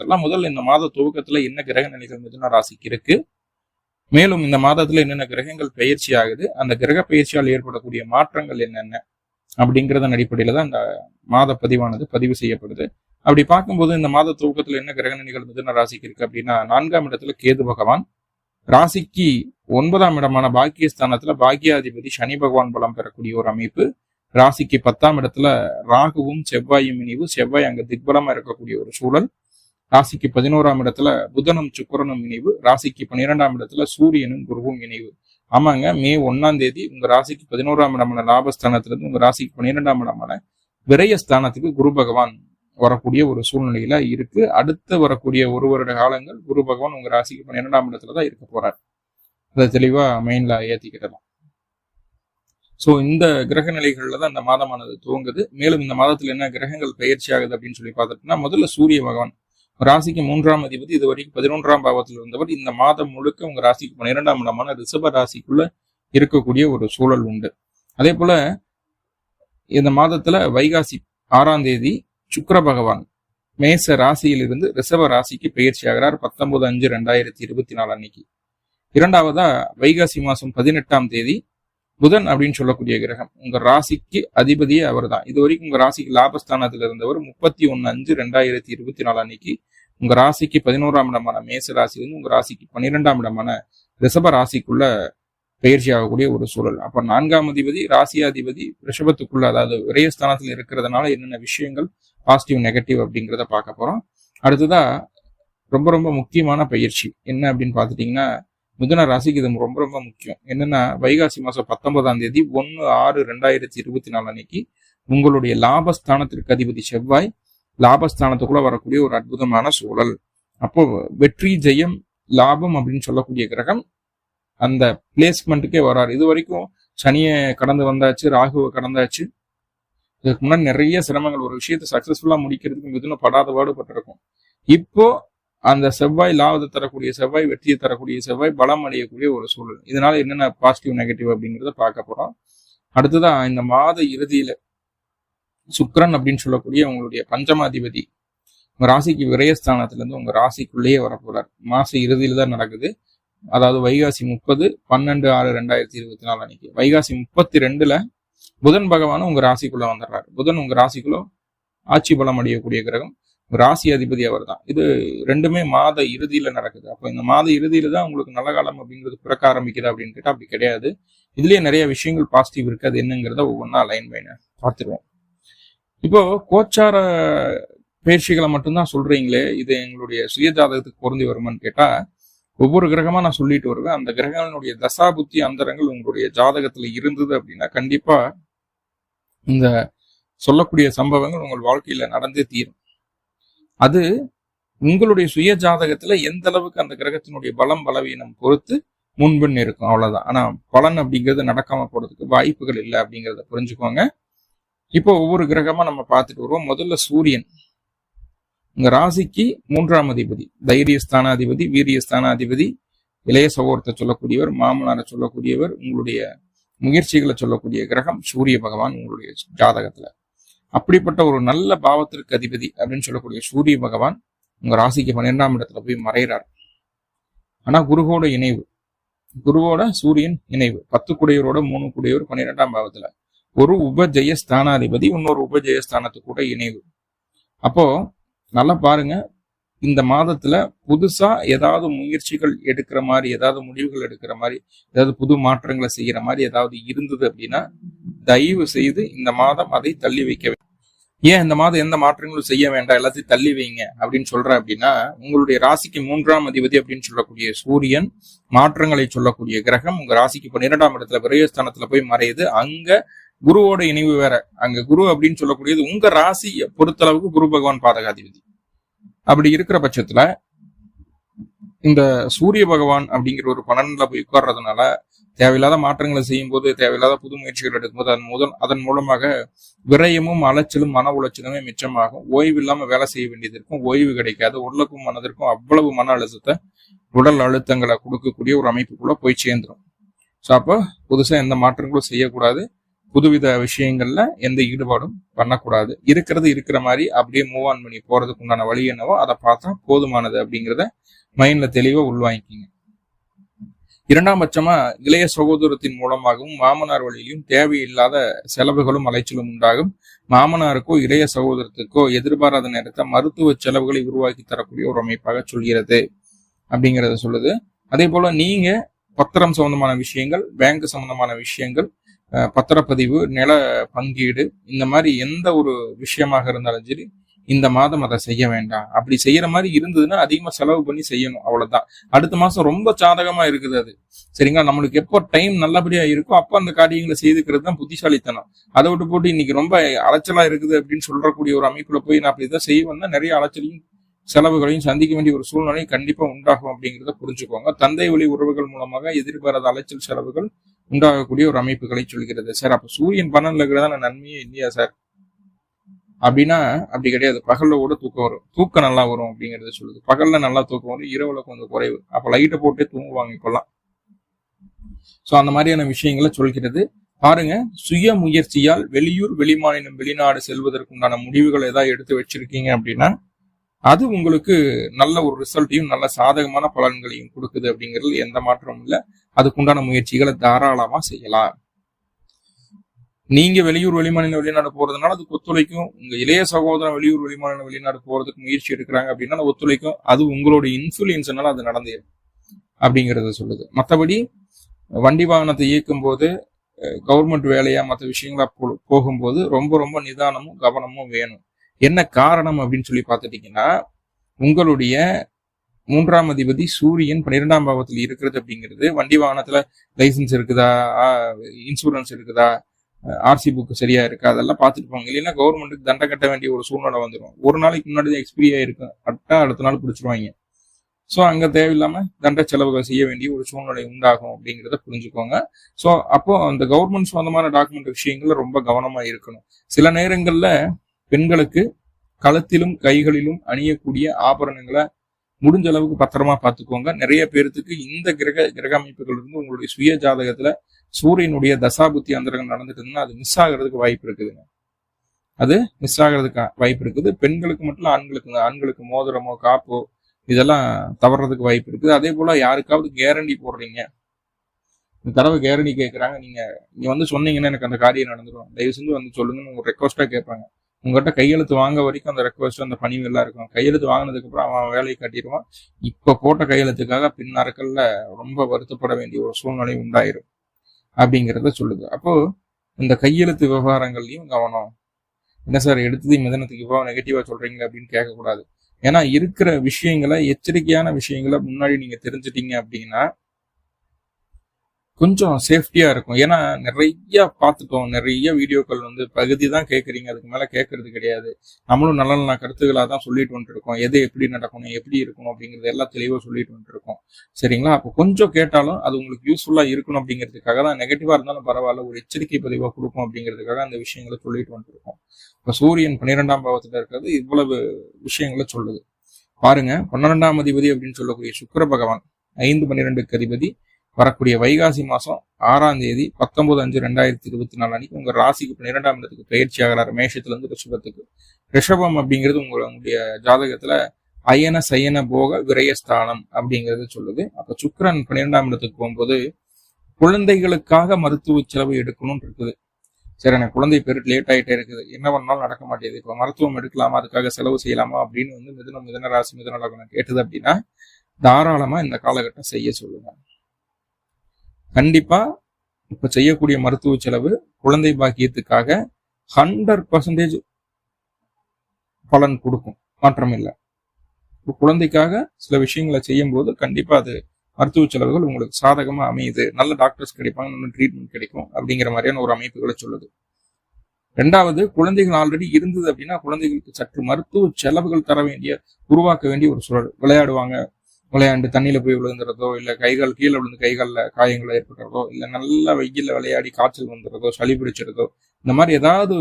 பார்த்துடலாம் முதல்ல இந்த மாத துவக்கத்துல என்ன கிரக நிலைகள் மிதுன ராசிக்கு இருக்கு? மேலும் இந்த மாதத்துல என்னென்ன கிரகங்கள் பயிற்சி ஆகுது? அந்த கிரக பயிற்சியால் ஏற்படக்கூடிய மாற்றங்கள் என்னென்ன? அப்படிங்கிறதன் அடிப்படையில தான் இந்த மாத பதிவானது பதிவு செய்யப்படுது. அப்படி பார்க்கும்போது இந்த மாத துவக்கத்துல என்ன கிரக நிலைகள் மிதுன ராசிக்கு இருக்கு அப்படின்னா நான்காம் இடத்துல கேது பகவான். ராசிக்கு ஒன்பதாம் இடமான பாக்கியஸ்தானத்துல பாக்கியாதிபதி சனி பகவான் பலம் பெறக்கூடிய ஒரு அமைப்பு. ராசிக்கு பத்தாம் இடத்துல ராகுவும் செவ்வாயும் இணைவு. செவ்வாய் அங்க திக்பலமா இருக்கக்கூடிய ஒரு சூழல். ராசிக்கு பதினோராம் இடத்துல புதனும் சுக்கரனும் இணைவு ராசிக்கு பன்னிரெண்டாம் இடத்துல சூரியனும் குருவும் இணைவு. ஆமாங்க மே ஒன்னாம் தேதி உங்க ராசிக்கு பதினோராம் இடமான லாபஸ்தானத்திலிருந்து உங்க ராசிக்கு பன்னிரெண்டாம் இடமான விரயஸ்தானத்துக்கு குரு பகவான் வரக்கூடிய ஒரு சூழ்நிலையில இருக்கு. அடுத்து வரக்கூடிய ஒரு வருட காலங்கள் குரு பகவான் உங்க ராசிக்கு பன்னிரெண்டாம் இடத்துல தான் இருக்க போறார். அதை தெளிவா மெயின்ல ஏத்திக்கிடலாம். ஸோ இந்த கிரக நிலைகள்ல தான் இந்த மாதமானது துவங்குது. மேலும் இந்த மாதத்துல என்ன கிரகங்கள் பயிற்சி ஆகுது அப்படின்னு சொல்லி பார்த்துட்டோம்னா முதல்ல சூரிய பகவான் ராசிக்கு மூன்றாம் அதிபதி இது வரைக்கும் பதினொன்றாம் பாவத்தில் இருந்தவர். இந்த மாதம் முழுக்க உங்க ராசிக்கு பன்னிரெண்டாம் இடமான ரிஷப ராசிக்குள்ள இருக்கக்கூடிய ஒரு சூழல் உண்டு. அதே போல இந்த மாதத்துல வைகாசி ஆறாம் தேதி சுக்கர பகவான் மேச ராசியிலிருந்து ரிஷப ராசிக்கு பயிற்சி ஆகிறார். பத்தொன்பது அஞ்சு ரெண்டாயிரத்தி இருபத்தி நாலு அன்னைக்கு. இரண்டாவதா வைகாசி மாசம் பதினெட்டாம் தேதி புதன் அப்படின்னு சொல்லக்கூடிய கிரகம் உங்க ராசிக்கு அதிபதியே அவர் தான் இது வரைக்கும் உங்க ராசிக்கு லாபஸ்தானத்துல இருந்தவர். முப்பத்தி ஒன்னு அஞ்சு ரெண்டாயிரத்தி இருபத்தி நாலு அன்னைக்கு உங்க ராசிக்கு பதினோராம் இடமான மேச ராசியிலிருந்து உங்க ராசிக்கு பன்னிரெண்டாம் இடமான ரிஷப ராசிக்குள்ள பயிற்சி ஆகக்கூடிய ஒரு சூழல். அப்ப நான்காம் அதிபதி ராசியாதிபதி ரிஷபத்துக்குள்ள அதாவது விரயஸ்தானத்தில் இருக்கிறதுனால என்னென்ன விஷயங்கள் பாசிட்டிவ் நெகட்டிவ் அப்படிங்கிறத பார்க்க போறோம். அடுத்ததா ரொம்ப ரொம்ப முக்கியமான பயிற்சி. என்ன அப்படின்னு பார்த்துட்டீங்கன்னா மிதுன ராசிக்கு இது ரொம்ப ரொம்ப முக்கியம். என்னன்னா வைகாசி மாசம் பத்தொன்பதாம் தேதி ஒன்னு ஆறு ரெண்டாயிரத்தி இருபத்தி நாலு அன்னைக்கு உங்களுடைய லாபஸ்தானத்திற்கு அதிபதி செவ்வாய் லாபஸ்தானத்துக்குள்ள வரக்கூடிய ஒரு அற்புதமான சூழல். அப்போ வெற்றி ஜெயம் லாபம் அப்படின்னு சொல்லக்கூடிய கிரகம் அந்த பிளேஸ்மெண்ட்டுக்கே வராரு. இது வரைக்கும் சனியை கடந்து வந்தாச்சு ராகுவை கடந்தாச்சு. இதுக்கு முன்னாடி நிறைய சிரமங்கள். ஒரு விஷயத்தை சக்சஸ்ஃபுல்லாக முடிக்கிறதுக்கு மிதுன படாத பாடுபட்டிருக்கும். இப்போ அந்த செவ்வாய் லாபத்தை தரக்கூடிய செவ்வாய் வெற்றியை தரக்கூடிய செவ்வாய் பலம் அடையக்கூடிய ஒரு சூழல். இதனால என்னென்ன பாசிட்டிவ் நெகட்டிவ் அப்படிங்கிறத பார்க்க போறோம். அடுத்ததான் இந்த மாத இறுதியில சுக்ரன் அப்படின்னு சொல்லக்கூடிய உங்களுடைய பஞ்சமாதிபதி உங்க ராசிக்கு விரயஸ்தானத்திலிருந்து உங்க ராசிக்குள்ளேயே வரப்போறார். மாச இறுதியில தான் நடக்குது. அதாவது வைகாசி முப்பது பன்னெண்டு ஆறு ரெண்டாயிரத்தி இருபத்தி நாலு அன்னைக்கு. வைகாசி முப்பத்தி ரெண்டுல புதன் பகவானும் உங்க ராசிக்குள்ள வந்துடுறாரு. புதன் உங்க ராசிக்குள்ள ஆட்சி பலம் அடையக்கூடிய கிரகம். ராசி அதிபதி அவர் தான் இது ரெண்டுமே மாத இறுதியில நடக்குது. அப்போ இந்த மாத இறுதியில தான் உங்களுக்கு நல்ல காலம் அப்படிங்கிறது பிறக்க ஆரம்பிக்குது அப்படின்னு கேட்டால் அப்படி கிடையாது. இதுலயே நிறைய விஷயங்கள் பாசிட்டிவ் இருக்கு. அது என்னங்கிறத ஒவ்வொன்றா லைன் பைன பார்த்துருவோம். இப்போ கோச்சார பயிற்சிகளை மட்டும்தான் சொல்றீங்களே இது எங்களுடைய சுய ஜாதகத்துக்கு பொருந்தி வருமான்னு கேட்டா ஒவ்வொரு கிரகமா நான் சொல்லிட்டு வருவேன். அந்த கிரகங்களுடைய தசா புத்தி அந்தரங்கள் உங்களுடைய ஜாதகத்துல இருந்தது அப்படின்னா கண்டிப்பா இந்த சொல்லக்கூடிய சம்பவங்கள் உங்கள் வாழ்க்கையில நடந்தே தீரும். அது உங்களுடைய சுய ஜாதகத்துல எந்த அளவுக்கு அந்த கிரகத்தினுடைய பலம் பலவீனம் பொறுத்து முன்பின் இருக்கும். அவ்வளவுதான். ஆனா பலன் அப்படிங்கிறது நடக்காம போறதுக்கு வாய்ப்புகள் இல்லை அப்படிங்கிறத புரிஞ்சுக்கோங்க. இப்போ ஒவ்வொரு கிரகமா நம்ம பார்த்துட்டு வருவோம். முதல்ல சூரியன். உங்க ராசிக்கு மூன்றாம் அதிபதி தைரிய அதிபதி வீரிய ஸ்தானாதிபதி இளைய சகோதரத்தை சொல்லக்கூடியவர் மாமனாரை சொல்லக்கூடியவர் உங்களுடைய முயற்சிகளை சொல்லக்கூடிய கிரகம் சூரிய பகவான் உங்களுடைய ஜாதகத்துல. அப்படிப்பட்ட ஒரு நல்ல பாவத்திற்கு அதிபதி அப்படின்னு சொல்லக்கூடிய சூரிய பகவான் உங்க ராசிக்கு பன்னிரெண்டாம் இடத்துல போய் மறைகிறார் ஆனா குருவோட இணைவு. குருவோட சூரியன் இணைவு. பத்து குடையவரோட மூணு குடையவர் பன்னிரெண்டாம் பாவத்துல. ஒரு உபஜெய ஸ்தானாதிபதி இன்னொரு உபஜெய ஸ்தானத்து கூட இணைவு. அப்போ நல்லா பாருங்க. இந்த மாதத்துல புதுசா ஏதாவது முயற்சிகள் எடுக்கிற மாதிரி ஏதாவது முடிவுகள் எடுக்கிற மாதிரி ஏதாவது புது மாற்றங்களை செய்யற மாதிரி ஏதாவது இருந்தது அப்படின்னா தயவு செய்து இந்த மாதம் அதை தள்ளி வைக்க ஏன் இந்த மாதம் எந்த மாற்றங்களும் செய்ய வேண்டாம் எல்லாத்தையும் தள்ளி வைங்க அப்படின்னு சொல்ற அப்படின்னா உங்களுடைய ராசிக்கு மூன்றாம் அதிபதி அப்படின்னு சொல்லக்கூடிய சூரியன் மாற்றங்களை சொல்லக்கூடிய கிரகம் உங்க ராசிக்கு பன்னிரெண்டாம் இடத்துல விரயஸ்தானத்துல போய் மறையுது. அங்க குருவோட இணைவு வேற. அங்க குரு அப்படின்னு சொல்லக்கூடியது உங்க ராசியை பொறுத்தளவுக்கு குரு பகவான் பாதகாதிபதி. அப்படி இருக்கிற பட்சத்துல இந்த சூரிய பகவான் அப்படிங்கிற ஒரு பலன்ல போய் உட்கார்றதுனால தேவையில்லாத மாற்றங்களை செய்யும் போது தேவையில்லாத புது முயற்சிகள் எடுக்கும்போது அதன் முதல் அதன் மூலமாக விரயமும் அலைச்சலும் மன உளைச்சலுமே மிச்சமாகும். ஓய்வு இல்லாம வேலை செய்ய வேண்டியது இருக்கும். ஓய்வு கிடைக்காது. உடலுக்கும் மனதிற்கும் அவ்வளவு மன அழுத்தத்தை உடல் அழுத்தங்களை கொடுக்கக்கூடிய ஒரு அமைப்புக்குள்ள போய் சேர்ந்துரும். ஸோ அப்போ புதுசா எந்த மாற்றங்களும் செய்யக்கூடாது. புதுவித விஷயங்கள்ல எந்த ஈடுபாடும் பண்ணக்கூடாது. இருக்கிறது இருக்கிற மாதிரி அப்படியே மூவ் ஆன் பண்ணி போறதுக்கு உண்டான வழி என்னவோ அதை பார்த்தா போதுமானது அப்படிங்கிறத மைண்ட்ல தெளிவா உள்வாங்கிக்கிங்க. இரண்டாம் பட்சமா இளைய சகோதரத்தின் மூலமாகவும் மாமனார் வழியிலும் தேவையில்லாத செலவுகளும் அலைச்சலும் உண்டாகும். மாமனாருக்கோ இளைய சகோதரத்துக்கோ எதிர்பாராத நேரத்தை மருத்துவ செலவுகளை உருவாக்கி தரக்கூடிய ஒரு அமைப்பாக சொல்கிறது அப்படிங்கறத சொல்லுது. அதே போல நீங்க பத்திரம் சம்பந்தமான விஷயங்கள் பேங்க் சம்பந்தமான விஷயங்கள் பத்திரப்பதிவு நில பங்கீடு இந்த மாதிரி எந்த ஒரு விஷயமாக இருந்தாலும் சரி இந்த மாதம் அதை செய்ய வேண்டாம். அப்படி செய்யற மாதிரி இருந்ததுன்னா அதிகமா செலவு பண்ணி செய்யணும் அவ்வளவுதான். அடுத்த மாசம் ரொம்ப சாதகமா இருக்குது அது. சரிங்களா? நம்மளுக்கு எப்போ டைம் நல்லபடியா இருக்கோ அப்போ அந்த காரியங்களை செய்துக்கிறது தான் புத்திசாலித்தனம். அதை விட்டு போட்டு இன்னைக்கு ரொம்ப அலைச்சலா இருக்குது அப்படின்னு சொல்றக்கூடிய ஒரு அமைப்புல போய் நான் அப்படிதான் செய்வேன்னா நிறைய அலைச்சலையும் செலவுகளையும் சந்திக்க வேண்டிய ஒரு சூழ்நிலை கண்டிப்பா உண்டாகும் அப்படிங்கிறத புரிஞ்சுக்கோங்க. தந்தை வழி உறவுகள் மூலமாக எதிர்பாராத அலைச்சல் செலவுகள் உண்டாகக்கூடிய ஒரு அமைப்புகளை சொல்கிறது. சார் அப்ப சூரியன் பன்னெண்டுல இருக்கிறதா நன்மையே இல்லையா சார்? அப்படின்னா அப்படி கிடையாது. பகல்ல கூட தூக்கம் வரும். தூக்கம் நல்லா வரும் அப்படிங்கறத சொல்லுது. பகல்ல நல்லா தூக்கம் வரும். இரவுல கொஞ்சம் குறைவு. அப்ப லைட்டை போட்டே தூங்குவாங்க இப்பெல்லாம். சோ அந்த மாதிரியான விஷயங்களை சொல்கிறது. பாருங்க சுய முயற்சியால் வெளியூர் வெளிமாநிலம் வெளிநாடு செல்வதற்குண்டான முடிவுகள் ஏதாவது எடுத்து வச்சிருக்கீங்க அப்படின்னா அது உங்களுக்கு நல்ல ஒரு ரிசல்ட்டையும் நல்ல சாதகமான பலன்களையும் கொடுக்குது அப்படிங்கிறது எந்த மாற்றமும் இல்லை. அதுக்குண்டான முயற்சிகளை தாராளமாக செய்யலாம். நீங்க வெளியூர் வெளிமாநில வெளிநாடு போறதுனால அது ஒத்துழைக்கும். உங்க இளைய சகோதரன் வெளியூர் வெளிமாநில வெளிநாடு போறதுக்கு முயற்சி எடுக்கிறாங்க அப்படின்னா அது ஒத்துழைக்கும். அது உங்களோட இன்ஃபுளுன்ஸ்னால அது நடந்தேறும் அப்படிங்கிறத சொல்லுது. மற்றபடி வண்டி வாகனத்தை இயக்கும் போது கவர்மெண்ட் வேலையா மற்ற விஷயங்களா போகும்போது ரொம்ப ரொம்ப நிதானமும் கவனமும் வேணும். என்ன காரணம் அப்படின்னு சொல்லி பார்த்துட்டீங்கன்னா உங்களுடைய மூன்றாம் அதிபதி சூரியன் பன்னிரெண்டாம் பாவத்தில் இருக்கிறது அப்படிங்கிறது வண்டி வாகனத்துல லைசன்ஸ் இருக்குதா இன்சூரன்ஸ் இருக்குதா ஆர்சி புக்கு சரியா இருக்கா அதெல்லாம் பார்த்துட்டு போங்க. இல்லைன்னா கவர்மெண்ட்டுக்கு தண்டை கட்ட வேண்டிய ஒரு சூழ்நிலை வந்துடும் ஒரு நாளைக்கு முன்னாடி எக்ஸ்பிரி ஆயிருக்கும் அட்டா அடுத்த நாள் பிடிச்சிருவாங்க. ஸோ அங்கே தேவையில்லாம தண்டை செலவுகள் செய்ய வேண்டிய ஒரு சூழ்நிலை உண்டாகும் அப்படிங்கிறத புரிஞ்சுக்கோங்க. ஸோ அப்போ அந்த கவர்மெண்ட் சொந்தமான டாக்குமெண்ட் விஷயங்கள்ல ரொம்ப கவனமாக இருக்கணும். சில நேரங்களில் பெண்களுக்கு களத்திலும் கைகளிலும் அணியக்கூடிய ஆபரணங்களை முடிஞ்ச அளவுக்கு பத்திரமா பார்த்துக்கோங்க. நிறைய பேர்த்துக்கு இந்த கிரக கிரக அமைப்புகள் இருந்து உங்களுடைய சுய ஜாதகத்துல சூரியனுடைய தசாபுத்தி அந்தரகம் நடந்துட்டு அது மிஸ் ஆகிறதுக்கு வாய்ப்பு இருக்குதுங்க. அது மிஸ் ஆகிறதுக்கு வாய்ப்பு இருக்குது. பெண்களுக்கு மட்டும் ஆண்களுக்கு ஆண்களுக்கு மோதிரமோ காப்போ இதெல்லாம் தவறதுக்கு வாய்ப்பு இருக்குது. அதே போல யாருக்காவது கேரண்டி போடுறீங்க. இந்த தடவை கேரண்டி கேட்குறாங்க நீங்க நீங்க வந்து சொன்னீங்கன்னா எனக்கு அந்த காரியம் நடந்துடும் தயவு செஞ்சு வந்து சொல்லுங்கன்னு ஒரு ரெக்வஸ்டா கேட்பாங்க. உங்ககிட்ட கையெழுத்து வாங்க வரைக்கும் அந்த ரெக்வஸ்ட் அந்த பணிவு எல்லாம் இருக்கும். கையெழுத்து வாங்கினதுக்கு அப்புறம் அவன் வேலையை கட்டிடுவான். இப்போ போட்ட கையெழுத்துக்காக பின் ரொம்ப வருத்தப்பட வேண்டிய ஒரு சூழ்நிலை உண்டாயிரும் அப்படிங்கிறத சொல்லுது. அப்போ இந்த கையெழுத்து விவகாரங்கள்லையும் கவனம். என்ன சார் எடுத்ததையும் மிதனத்துக்கு இவ்வளோ நெகட்டிவாக சொல்றீங்க அப்படின்னு கேட்கக்கூடாது. ஏன்னா இருக்கிற விஷயங்களை எச்சரிக்கையான விஷயங்களை முன்னாடி நீங்க தெரிஞ்சிட்டீங்க அப்படின்னா கொஞ்சம் சேஃப்டியாக இருக்கும். ஏன்னா நிறைய பார்த்துட்டோம். நிறைய வீடியோக்கள் வந்து பகுதி தான் கேட்குறீங்க அதுக்கு மேலே கேட்கறது கிடையாது. நம்மளும் நல்ல நல்ல கருத்துக்களாக தான் சொல்லிட்டு வந்துருக்கோம் எது எப்படி நடக்கணும் எப்படி இருக்கணும் அப்படிங்கிறது எல்லாம் தெளிவாக சொல்லிட்டு வந்துருக்கோம் சரிங்களா? அப்போ கொஞ்சம் கேட்டாலும் அது உங்களுக்கு யூஸ்ஃபுல்லாக இருக்கணும் அப்படிங்கிறதுக்காக தான். நெகட்டிவாக இருந்தாலும் பரவாயில்ல. ஒரு எச்சரிக்கை பதிவாக கொடுக்கும் அப்படிங்கிறதுக்காக அந்த விஷயங்களை சொல்லிட்டு வந்துருக்கோம் இப்போ சூரியன் பன்னிரெண்டாம் பாவத்தில் இருக்கிறது இவ்வளவு விஷயங்களை சொல்லுது. பாருங்க. பன்னிரெண்டாம் அதிபதி அப்படின்னு சொல்லக்கூடிய சுக்கர பகவான் ஐந்து பன்னிரெண்டுக்கு அதிபதி. வரக்கூடிய வைகாசி மாசம் ஆறாம் தேதி பத்தொன்பது அஞ்சு ரெண்டாயிரத்தி இருபத்தி நாலு அன்னைக்கு உங்கள் ராசிக்கு இரண்டாம் இடத்துக்கு பயிற்சி ஆகிறார் மேஷத்துலேருந்து ரிஷபத்துக்கு. ரிஷபம் அப்படிங்கிறது உங்களுடைய ஜாதகத்துல அயன சயன போக விரயஸ்தானம் அப்படிங்கறது சொல்லுது. அப்போ சுக்கரன் பன்னிரெண்டாம் இடத்துக்கு போகும்போது குழந்தைகளுக்காக மருத்துவ செலவு எடுக்கணும்னு இருக்குது. சரி எனக்கு குழந்தை பேர் லேட் ஆயிட்டே இருக்குது. என்ன பண்ணாலும் நடக்க மாட்டேங்குது. இப்போ மருத்துவம் எடுக்கலாமா? அதுக்காக செலவு செய்யலாமா? அப்படின்னு வந்து மிதன மிதன ராசி மிதன லக்னம் கேட்டது அப்படின்னா தாராளமா இந்த காலகட்டம் செய்ய சொல்லுங்க. கண்டிப்பா இப்ப செய்யக்கூடிய மருத்துவ செலவு குழந்தை பாக்கியத்துக்காக ஹண்ட்ரட் பர்சன்டேஜ் பலன் கொடுக்கும். மாற்றம் இல்லை குழந்தைக்காக சில விஷயங்களை செய்யும் போது கண்டிப்பா அது மருத்துவ செலவுகள் உங்களுக்கு சாதகமா அமையுது. நல்ல டாக்டர்ஸ் கிடைப்பாங்க நல்ல ட்ரீட்மெண்ட் கிடைக்கும் அப்படிங்கிற மாதிரியான ஒரு அமைப்புகளை சொல்லுது. ரெண்டாவது குழந்தைகள் ஆல்ரெடி இருந்தது அப்படின்னா குழந்தைகளுக்கு சற்று மருத்துவ செலவுகள் தர வேண்டிய உருவாக்க வேண்டிய ஒரு சூழல். விளையாடுவாங்க விளையாண்டு தண்ணியில போய் விழுந்துறதோ இல்ல கைகால் கீழே விழுந்து கைகால்ல காயங்கள் ஏற்படுறதோ இல்ல நல்லா வெயில்ல விளையாடி காய்ச்சல் வந்துடுறதோ சளி பிடிச்சிருதோ இந்த மாதிரி ஏதாவது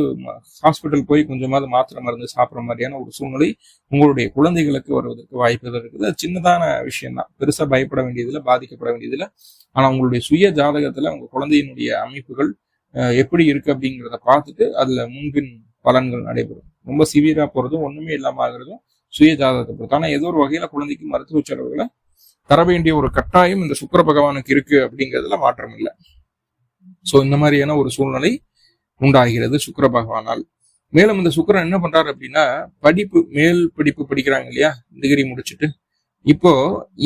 ஹாஸ்பிட்டல் போய் கொஞ்சமாவது மாத்திரை மருந்து சாப்பிட்ற மாதிரியான ஒரு சூழ்நிலை உங்களுடைய குழந்தைகளுக்கு வருவதற்கு வாய்ப்புகள் இருக்குது. அது சின்னதான விஷயம் தான் பெருசா பயப்பட வேண்டியதில்லை பாதிக்கப்பட வேண்டியதில்லை. ஆனா உங்களுடைய சுய ஜாதகத்துல உங்க குழந்தையினுடைய அமைப்புகள் எப்படி இருக்கு அப்படிங்கிறத பார்த்துட்டு அதுல முன்பின் பலன்கள் நடைபெறும். ரொம்ப சிவியரா போறதும் ஒண்ணுமே இல்லாம ஆகிறதும் சுய ஜாதகத்தை பொறுத்து ஆனால் ஏதோ ஒரு வகையில் குழந்தைக்கு மருத்துவ செலவுகளை தர வேண்டிய ஒரு கட்டாயம் இந்த சுக்கிர பகவானுக்கு இருக்கு அப்படிங்கிறதுல மாற்றம் இல்லை. ஸோ இந்த மாதிரியான ஒரு சூழ்நிலை உண்டாகிறது சுக்கர பகவானால். மேலும் இந்த சுக்கிரன் என்ன பண்றாரு அப்படின்னா படிப்பு மேல் படிப்பு படிக்கிறாங்க இல்லையா? டிகிரி முடிச்சுட்டு. இப்போ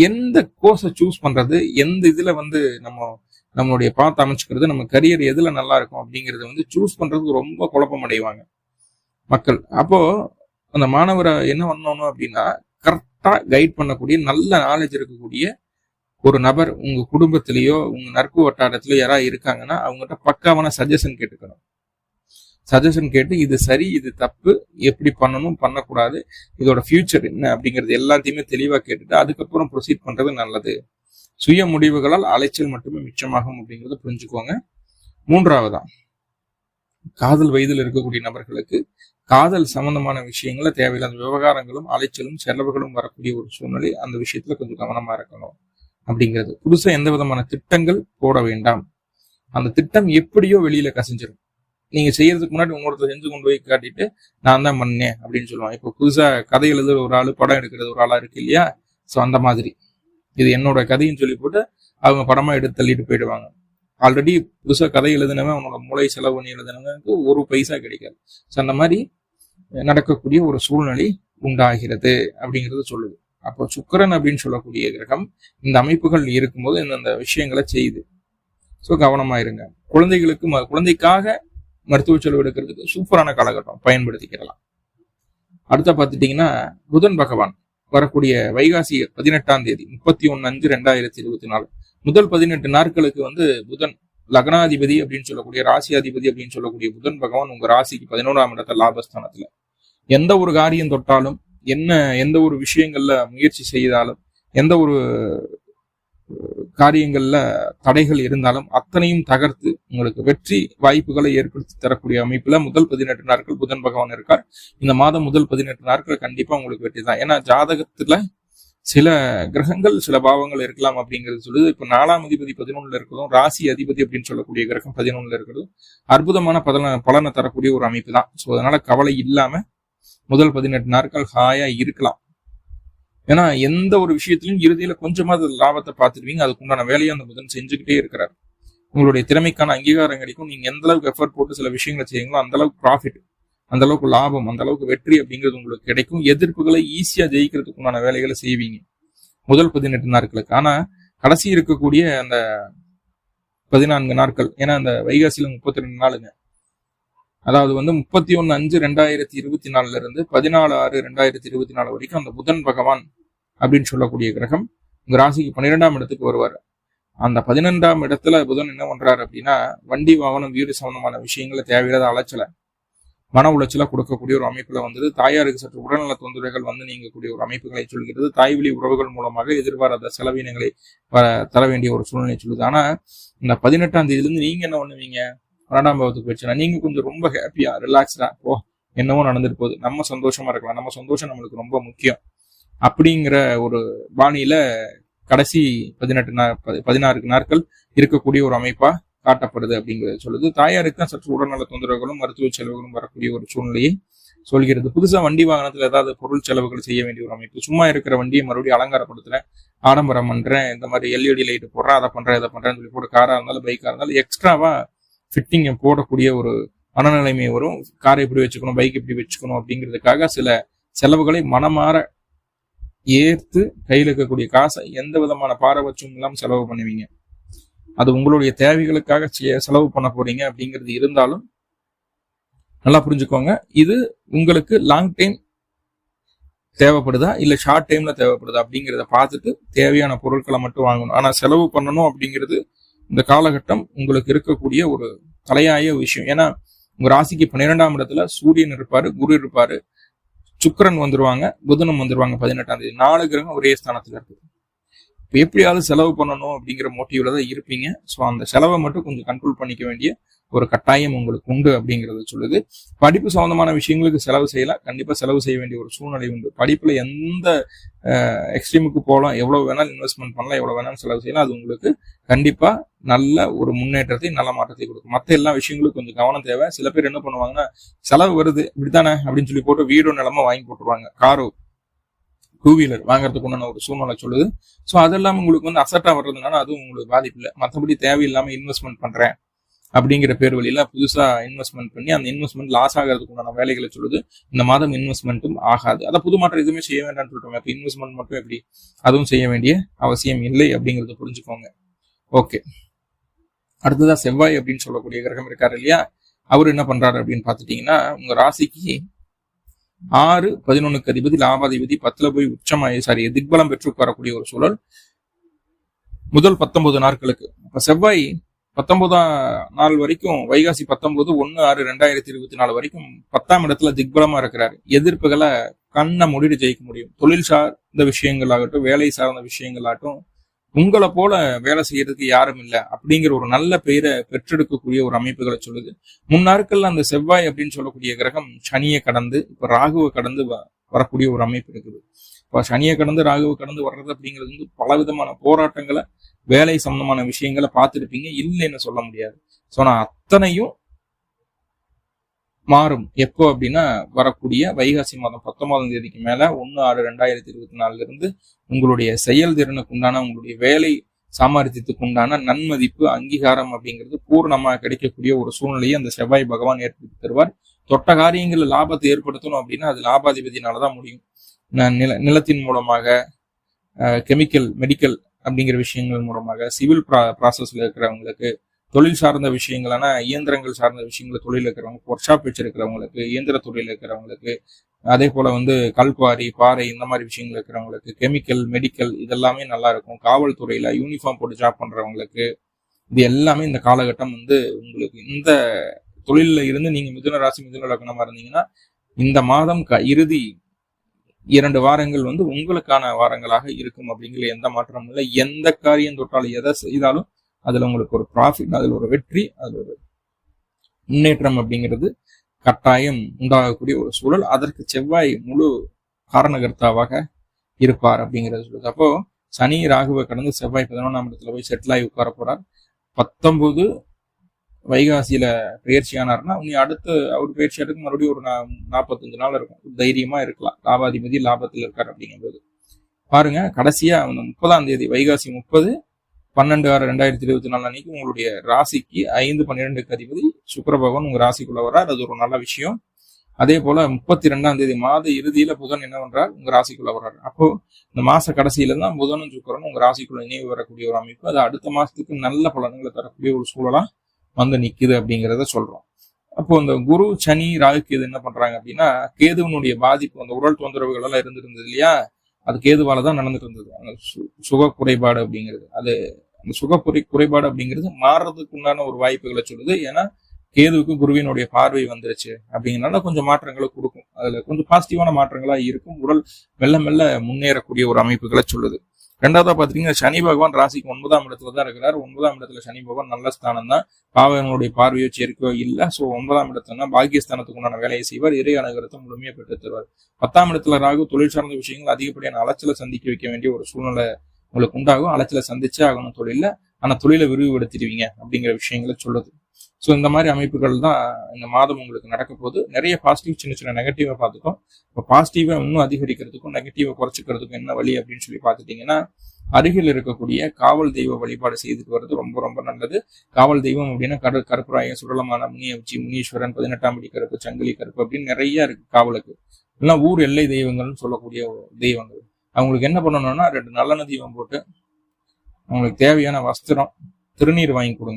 எந்த கோர்ஸை சூஸ் பண்றது எந்த இதுல வந்து நம்ம நம்மளுடைய பார்த்து அமைச்சுக்கிறது நம்ம கரியர் எதுல நல்லா இருக்கும் அப்படிங்கறத வந்து சூஸ் பண்றதுக்கு ரொம்ப குழப்பம் அடைவாங்க மக்கள். அப்போ அந்த மாணவரை என்ன பண்ணணும் அப்படின்னா கரெக்டாக கைட் பண்ணக்கூடிய நல்ல நாலேஜ் இருக்கக்கூடிய ஒரு நபர் உங்க குடும்பத்திலேயோ உங்க நட்பு வட்டாரத்திலயோ யாராவது இருக்காங்கன்னா அவங்ககிட்ட பக்காவான சஜஷன் கேட்டுக்கணும். சஜஷன் கேட்டு இது சரி இது தப்பு எப்படி பண்ணணும் பண்ணக்கூடாது இதோட ஃபியூச்சர் என்ன அப்படிங்கிறது எல்லாத்தையுமே தெளிவாக கேட்டுட்டு அதுக்கப்புறம் ப்ரொசீட் பண்ணுறது நல்லது. சுய முடிவுகளால் அலைச்சல் மட்டுமே மிச்சமாகும் அப்படிங்கிறத புரிஞ்சுக்கோங்க. மூன்றாவதான் காதல் வயதில் இருக்கக்கூடிய நபர்களுக்கு காதல் சம்பந்தமான விஷயங்கள தேவையில்லாத விவகாரங்களும் அலைச்சலும் செலவுகளும் வரக்கூடிய ஒரு சூழ்நிலை அந்த விஷயத்துல கொஞ்சம் கவனமா இருக்கணும். அப்படிங்கிறது. புதுசா எந்த விதமான திட்டங்கள் போட வேண்டாம். அந்த திட்டம் எப்படியோ வெளியில கசிஞ்சிடும் நீங்க செய்யறதுக்கு முன்னாடி இன்னொருத்தர் செஞ்சு கொண்டு போய் காட்டிட்டு நான் தான் பண்ணேன் அப்படின்னு சொல்லுவாங்க. இப்போ புதுசா கதை எழுதுற ஒரு ஆளு படம் எடுக்கிறது ஒரு ஆளா இருக்கு இல்லையா? சோ அந்த மாதிரி. இது என்னோட கதைன்னு சொல்லி போட்டு அவங்க படமா எடுத்து தள்ளிட்டு போயிடுவாங்க. ஆல்ரெடி புதுசா கதை எழுதினவன் அவனோட மூளை செலவு பண்ணி எழுதினவனுக்கு ஒரு பைசா கிடைக்காது. ஸோ அந்த மாதிரி நடக்கக்கூடிய ஒரு சூழ்நிலை உண்டாகிறது அப்படிங்கிறது சொல்லுது. அப்போ சுக்கரன் அப்படின்னு சொல்லக்கூடிய கிரகம் இந்த அமைப்புகள் இருக்கும்போது இந்தந்த விஷயங்களை செய்யுது. ஸோ கவனமாக இருங்க. குழந்தைகளுக்கு ம- குழந்தைக்காக மருத்துவ செலவு எடுக்கிறதுக்கு சூப்பரான காலகட்டம். பயன்படுத்திக்கிறலாம் அடுத்த பார்த்துட்டிங்கன்னா புதன் பகவான் வரக்கூடிய வைகாசி பதினெட்டாம் தேதி முப்பத்தி ஒன்று அஞ்சு ரெண்டாயிரத்தி இருபத்தி நாலு. முதல் பதினெட்டு நாட்களுக்கு வந்து புதன் லக்னாதிபதி அப்படின்னு சொல்லக்கூடிய ராசியாதிபதி அப்படின்னு சொல்லக்கூடிய புதன் பகவான் உங்க ராசிக்கு பதினோராம் இடத்த லாபஸ்தானத்துல. எந்த ஒரு காரியம் தொட்டாலும் என்ன எந்த ஒரு விஷயங்கள்ல முயற்சி செய்தாலும் எந்த ஒரு காரியங்கள்ல தடைகள் இருந்தாலும் அத்தனையும் தகர்த்து உங்களுக்கு வெற்றி வாய்ப்புகளை ஏற்படுத்தி தரக்கூடிய அமைப்புல முதல் பதினெட்டு நாட்கள் புதன் பகவான் இருக்கார். இந்த மாதம் முதல் பதினெட்டு நாட்கள் கண்டிப்பா உங்களுக்கு வெற்றி தான். ஏன்னா ஜாதகத்துல சில கிரகங்கள் சில பாவங்கள் இருக்கலாம் அப்படிங்கிறது சொல்லுது. இப்ப நாலாம் அதிபதி பதினொன்னுல இருக்கிறதும் ராசி அதிபதி அப்படின்னு சொல்லக்கூடிய கிரகம் பதினொன்னுல இருக்கிறதும் அற்புதமான பதன பலனை தரக்கூடிய ஒரு அமைப்பு தான். ஸோ அதனால கவலை இல்லாம முதல் பதினெட்டு நாட்கள் ஹாயா இருக்கலாம். ஏன்னா எந்த ஒரு விஷயத்திலும் இறுதியில கொஞ்சமாவது லாபத்தை பார்த்துருவீங்க. அதுக்குண்டான வேலையை அந்த புதன் செஞ்சுக்கிட்டே இருக்கிறார். உங்களுடைய திறமைக்கான அங்கீகாரம் கிடைக்கும். நீங்க எந்த அளவுக்கு எஃபர்ட் போட்டு சில விஷயங்களை செய்யுங்களோ அந்த அளவுக்கு ப்ராஃபிட் அந்த அளவுக்கு லாபம் அந்த அளவுக்கு வெற்றி அப்படிங்கிறது உங்களுக்கு கிடைக்கும். எதிர்ப்புகளை ஈஸியா ஜெயிக்கிறதுக்கு உண்டான வேலைகளை செய்வீங்க. முதல் பதினெட்டு நாட்களுக்கு. ஆனா கடைசி இருக்கக்கூடிய அந்த பதினான்கு நாட்கள் ஏன்னா அந்த வைகாசியில முப்பத்தி ரெண்டு நாளுங்க. அதாவது வந்து முப்பத்தி ஒன்னு அஞ்சு ரெண்டாயிரத்தி இருபத்தி நாலுல இருந்து பதினாலு ஆறு ரெண்டாயிரத்தி இருபத்தி நாலு வரைக்கும் அந்த புதன் பகவான் அப்படின்னு சொல்லக்கூடிய கிரகம் உங்க ராசிக்கு பன்னிரெண்டாம் இடத்துக்கு வருவார். அந்த பதினெண்டாம் இடத்துல புதன் என்ன பண்றாரு அப்படின்னா வண்டி வாகனம் வீடு சம்பந்தமான விஷயங்களை தேவையில்லாத அலைச்சலை மன உளைச்சலாக கொடுக்கக்கூடிய ஒரு அமைப்பில் வந்தது தாயாருக்கு சற்று உடல்நல தொந்தரவுகள் வந்து நீங்கக்கூடிய ஒரு அமைப்புகளை சொல்கிறது. தாய்வழி உறவுகள் மூலமாக எதிர்பாராத செலவினங்களை தர வேண்டிய ஒரு சூழ்நிலை சொல்லுது. ஆனால் இந்த பதினெட்டாம் தேதியில நீங்கள் என்ன பண்ணுவீங்க? பன்னெண்டாம் பாவத்துக்கு போயிடுச்சுன்னா நீங்கள் கொஞ்சம் ரொம்ப ஹாப்பியாக ரிலாக்ஸ்டாக ஓ என்னவோ நடந்துட்டு போகுது. நம்ம சந்தோஷமா இருக்கலாம். நம்ம சந்தோஷம் நம்மளுக்கு ரொம்ப முக்கியம். அப்படிங்கிற ஒரு பாணியில கடைசி பதினெட்டு நா பதினாறு நாட்கள் இருக்கக்கூடிய ஒரு அமைப்பா காட்டப்படுது அப்படிங்கிறத சொல்லுது. தாயாருக்கு தான் சற்று உடல்நல தொந்தரவுகளும் மருத்துவ செலவுகளும் வரக்கூடிய ஒரு சூழ்நிலையை சொல்கிறது. புதுசா வண்டி வாகனத்துல ஏதாவது பொருள் செலவுகள் செய்ய வேண்டிய ஒரு அமைப்பு. சும்மா இருக்கிற வண்டியை மறுபடியும் அலங்காரப்படுத்துறேன் ஆடம்பரம் பண்றேன் இந்த மாதிரி எல்இடி லைட் போடுறேன் அதை பண்றேன் இதை பண்றேன்னு சொல்லி போட்டு காரா இருந்தாலும் பைக்கா இருந்தாலும் எக்ஸ்ட்ராவா ஃபிட்டிங்கை போடக்கூடிய ஒரு மனநிலைமை வரும். காரை இப்படி வச்சுக்கணும் பைக் இப்படி வச்சுக்கணும் அப்படிங்கிறதுக்காக சில செலவுகளை மனமாற ஏற்று கையில் இருக்கக்கூடிய காசை எந்த விதமான பாரபட்சமும் இல்லாமல் செலவு பண்ணுவீங்க. அது உங்களுடைய தேவைகளுக்காக செலவு பண்ண போறீங்க அப்படிங்கிறது இருந்தாலும் நல்லா புரிஞ்சுக்கோங்க. இது உங்களுக்கு லாங் டைம் தேவைப்படுதா? இல்லை ஷார்ட் டைம்ல தேவைப்படுதா? அப்படிங்கிறத பார்த்துட்டு தேவையான பொருட்களை மட்டும் வாங்கணும். ஆனால் செலவு பண்ணணும் அப்படிங்கிறது இந்த காலகட்டம் உங்களுக்கு இருக்கக்கூடிய ஒரு தலையாய விஷயம். ஏன்னா உங்க ராசிக்கு பன்னிரெண்டாம் இடத்துல சூரியன் இருப்பாரு குரு இருப்பாரு சுக்கரன் வந்துருவாங்க புதனம் வந்துருவாங்க பதினெட்டாம் தேதி. நாலு கிரகம் ஒரே ஸ்தானத்துல இருக்குது. இப்போ எப்படியாவது செலவு பண்ணணும் அப்படிங்கிற மோட்டிவ்ல தான் இருப்பீங்க. ஸோ அந்த செலவை மட்டும் கொஞ்சம் கண்ட்ரோல் பண்ணிக்க வேண்டிய ஒரு கட்டாயம் உங்களுக்கு உண்டு அப்படிங்கிறத சொல்லுது. படிப்பு சம்பந்தமான விஷயங்களுக்கு செலவு செய்யலாம். கண்டிப்பாக செலவு செய்ய வேண்டிய ஒரு சூழ்நிலை உண்டு. படிப்பில் எந்த எக்ஸ்ட்ரீமுக்கு போகலாம் எவ்வளோ வேணாலும் இன்வெஸ்ட்மெண்ட் பண்ணலாம் எவ்வளோ வேணாலும் செலவு செய்யலாம். அது உங்களுக்கு கண்டிப்பாக நல்ல ஒரு முன்னேற்றத்தை நல்ல மாற்றத்தை கொடுக்கும். மற்ற எல்லா விஷயங்களுக்கும் கொஞ்சம் கவனம் தேவை. சில பேர் என்ன பண்ணுவாங்கன்னா செலவு வருது இப்படித்தானே அப்படின்னு சொல்லி போட்டு வீடோ நிலமா வாங்கி போட்டுருவாங்க. காரோ டூ வீலர் வாங்குறதுக்கு உண்டான ஒரு சூழ்நிலை சொல்லுது. ஸோ அதெல்லாம் உங்களுக்கு வந்து அசட்டா வர்றதுனால அதுவும் உங்களுக்கு பாதிப்பு இல்லை மற்றபடி தேவையில்லாம இன்வெஸ்ட்மெண்ட் பண்றேன் அப்படிங்கிற பேர் வழியில புதுசா இன்வெஸ்ட்மெண்ட் பண்ணி அந்த இன்வெஸ்ட்மெண்ட் லாஸ் ஆகிறதுக்கு உண்டான வேலைகளை சொல்லுது. இந்த மாதம் இன்வெஸ்ட்மெண்ட்டும் ஆகாது. அதை புது மாற்றம் எதுவுமே செய்ய வேண்டாம்னு சொல்றாங்க இப்போ இன்வெஸ்ட்மெண்ட் மட்டும் எப்படி? அதுவும் செய்ய வேண்டிய அவசியம் இல்லை அப்படிங்கறத புரிஞ்சுக்கோங்க. ஓகே அடுத்ததா செவ்வாய் அப்படின்னு சொல்லக்கூடிய கிரகம் இருக்காரு இல்லையா? அவர் என்ன பண்றாரு அப்படின்னு பாத்துட்டீங்கன்னா உங்க ராசிக்கு ஆறு பதினொன்னுக்கு அதிபதி லாபாதிபதி பத்துல போய் உச்சமாய் சாரி திக்பலம் பெற்று வரக்கூடிய ஒரு சூழல். முதல் பத்தொன்பது நாட்களுக்கு. இப்ப செவ்வாய் பத்தொன்பதாம் நாள் வரைக்கும் வைகாசி பத்தொன்பது ஒன்னு ஆறு ரெண்டாயிரத்தி இருபத்தி நாலு வரைக்கும் பத்தாம் இடத்துல திக்பலமா இருக்கிறாரு. எதிர்ப்புகளை கண்ணை முடிட்டு ஜெயிக்க முடியும். தொழில் சார்ந்த விஷயங்கள் ஆகட்டும் வேலை சார்ந்த விஷயங்கள் ஆகட்டும் உங்களை போல வேலை செய்யறதுக்கு யாரும் இல்லை அப்படிங்கிற ஒரு நல்ல பெயரை பெற்றெடுக்கக்கூடிய ஒரு அமைப்புகளை சொல்லுது. முன்னாட்கள்ல அந்த செவ்வாய் அப்படின்னு சொல்லக்கூடிய கிரகம் சனியை கடந்து இப்ப ராகுவை கடந்து வரக்கூடிய ஒரு அமைப்பு இருக்குது. இப்ப சனியை கடந்து ராகுவை கடந்து வர்றது அப்படிங்கிறது வந்து பல விதமான போராட்டங்களை வேலை சம்பந்தமான விஷயங்களை பார்த்துருப்பீங்க. இல்லைன்னு சொல்ல முடியாது. ஸோ நான் அத்தனையும் மாறும். எப்போ அப்படின்னா வரக்கூடிய வைகாசி மாதம் பத்தொன்பதாம் தேதிக்கு மேல ஒன்னு ஆறு ரெண்டாயிரத்தி இருபத்தி நாலுல இருந்து உங்களுடைய செயல்திறனுக்கு உண்டான உங்களுடைய வேலை சாமர்த்தியத்துக்கு உண்டான நன்மதிப்பு அங்கீகாரம் அப்படிங்கிறது பூர்ணமாக கிடைக்கக்கூடிய ஒரு சூழ்நிலையை அந்த செவ்வாய் பகவான் ஏற்படுத்தி தருவார். தொட்ட காரியங்களில் லாபத்தை ஏற்படுத்தணும் அப்படின்னா அது லாபாதிபதினாலதான் முடியும். நில நிலத்தின் மூலமாக கெமிக்கல் மெடிக்கல் அப்படிங்கிற விஷயங்கள் மூலமாக சிவில் ப்ரா ப்ராசஸ்ல இருக்கிறவங்களுக்கு தொழில் சார்ந்த விஷயங்களான இயந்திரங்கள் சார்ந்த விஷயங்களை தொழில் இருக்கிறவங்க ஒர்க் ஷாப் வச்சிருக்கிறவங்களுக்கு இயந்திர தொழில் இருக்கிறவங்களுக்கு அதே போல வந்து கல்குவாரி பாறை இந்த மாதிரி விஷயங்கள் இருக்கிறவங்களுக்கு கெமிக்கல் மெடிக்கல் இதெல்லாமே நல்லா இருக்கும். காவல்துறையில யூனிஃபார்ம் போட்டு ஜாப் பண்றவங்களுக்கு இது எல்லாமே இந்த காலகட்டம் வந்து உங்களுக்கு இந்த தொழில இருந்து நீங்க மிதுன ராசி மிதுன லக்னமா இருந்தீங்கன்னா இந்த மாதம் க இறுதி இரண்டு வாரங்கள் வந்து உங்களுக்கான வாரங்களாக இருக்கும் அப்படிங்கிற எந்த மாற்றமும் இல்லை. எந்த காரியம் தொட்டாலும் எதை செய்தாலும் அதில் உங்களுக்கு ஒரு ப்ராஃபிட் அதில் ஒரு வெற்றி அதில் ஒரு முன்னேற்றம் அப்படிங்கிறது கட்டாயம் உண்டாகக்கூடிய ஒரு சூழல். அதற்கு செவ்வாய் முழு காரணகர்த்தாவாக இருப்பார் அப்படிங்கிறது சொல்லுது. அப்போ சனி ராகுவை கடந்து செவ்வாய் பதினொன்றாம் இடத்துல போய் செட்டில் ஆகி உட்கார போறார். பத்தொன்பது வைகாசியில பயிற்சியானார்னா நீ அடுத்து அவர் பயிற்சியாருக்கு மறுபடியும் ஒரு நாற்பத்தஞ்சு நாள் இருக்கும். தைரியமா இருக்கலாம். லாபாதிபதி லாபத்தில் இருக்கார் அப்படிங்கும்போது. பாருங்க கடைசியா முப்பதாம் தேதி வைகாசி முப்பது பன்னெண்டு ஆறு ரெண்டாயிரத்தி இருபத்தி நாலு அன்னைக்கு உங்களுடைய ராசிக்கு ஐந்து பன்னிரெண்டுக்கு அதிபதி சுக்கர பகவான் உங்க ராசிக்குள்ள வர்றார். அது ஒரு நல்ல விஷயம். அதே போல முப்பத்தி ரெண்டாம் தேதி மாத இறுதியில புதன் என்ன பண்றார்? உங்க ராசிக்குள்ள வர்றாரு. அப்போ இந்த மாச கடைசியில தான் புதனும் சுக்கரனும் உங்க ராசிக்குள்ள நினைவு வரக்கூடிய ஒரு அமைப்பு. அது அடுத்த மாசத்துக்கு நல்ல பலன்களை தரக்கூடிய ஒரு சூழலா வந்து நிக்குது அப்படிங்கிறத சொல்றோம். அப்போ இந்த குரு சனி ராகுக்கு இது என்ன பண்றாங்க அப்படின்னா கேதுவனுடைய பாதிப்பு அந்த உடல் தொந்தரவுகள் எல்லாம் இருந்திருந்தது இல்லையா? அது கேதுவால தான் நடந்துட்டு இருந்தது. அந்த சுக குறைபாடு அப்படிங்கிறது. அது அந்த சுக குறை குறைபாடு அப்படிங்கிறது மாறுறதுக்கு உண்டான ஒரு வாய்ப்புகளை சொல்லுது. ஏன்னா கேதுவுக்கு குருவினுடைய பார்வை வந்துருச்சு அப்படிங்கிறனால கொஞ்சம் மாற்றங்களை கொடுக்கும். அதுல கொஞ்சம் பாசிட்டிவான மாற்றங்களா இருக்கும். உடல் மெல்ல மெல்ல முன்னேறக்கூடிய ஒரு அமைப்புகளை சொல்லுது. ரெண்டாவதா பாத்தீங்கன்னா சனி பகவான் ராசிக்கு ஒன்பதாம் இடத்துல தான் இருக்கிறார். ஒன்பதாம் இடத்துல சனி பகவான் நல்ல ஸ்தானம் தான் பாவகனுடைய பார்வையோ சேர்க்கையோ இல்லை. ஸோ ஒன்பதாம் இடத்துல பாக்கியஸ்தானத்துக்கு உண்டான வேலையை செய்வார். இறை அனுகிரகத்தை முழுமையா பெற்று தருவார் பத்தாம் இடத்துல ராகு தொழில் சார்ந்த விஷயங்கள் அதிகப்படியான அலைச்சலை சந்திக்க வைக்க வேண்டிய ஒரு சூழ்நிலை உங்களுக்கு உண்டாகும். அலைச்சலை சந்திச்சே ஆகணும் தொழில ஆனா தொழிலை விரிவுபடுத்திடுவீங்க அப்படிங்கிற விஷயங்களை சொல்லுது ஸோ இந்த மாதிரி அமைப்புகள் தான் இந்த மாதம் உங்களுக்கு நடக்க போது நிறைய பாசிட்டிவ் சின்ன சின்ன நெகட்டிவை பார்த்துட்டோம். இப்போ பாசிட்டிவை இன்னும் அதிகரிக்கிறதுக்கும் நெகட்டிவை குறைச்சிக்கிறதுக்கும் என்ன வழி அப்படின்னு சொல்லி பார்த்துட்டீங்கன்னா அருகில் இருக்கக்கூடிய காவல் தெய்வ வழிபாடு செய்துட்டு வர்றது ரொம்ப ரொம்ப நல்லது. காவல் தெய்வம் அப்படின்னா கரு கருப்புராயம் சுடலமான முனியவச்சி முனீஸ்வரன் பதினெட்டாம் படி கருப்பு சங்கிலி கருப்பு அப்படின்னு நிறைய இருக்கு காவலுக்கு. இல்லைன்னா ஊர் எல்லை தெய்வங்கள்னு சொல்லக்கூடிய தெய்வங்கள். அவங்களுக்கு என்ன பண்ணணும்னா ரெண்டு நல்ல நதியம் போட்டு அவங்களுக்கு தேவையான வஸ்திரம் திருநீர் வாங்கி கொடுங்க.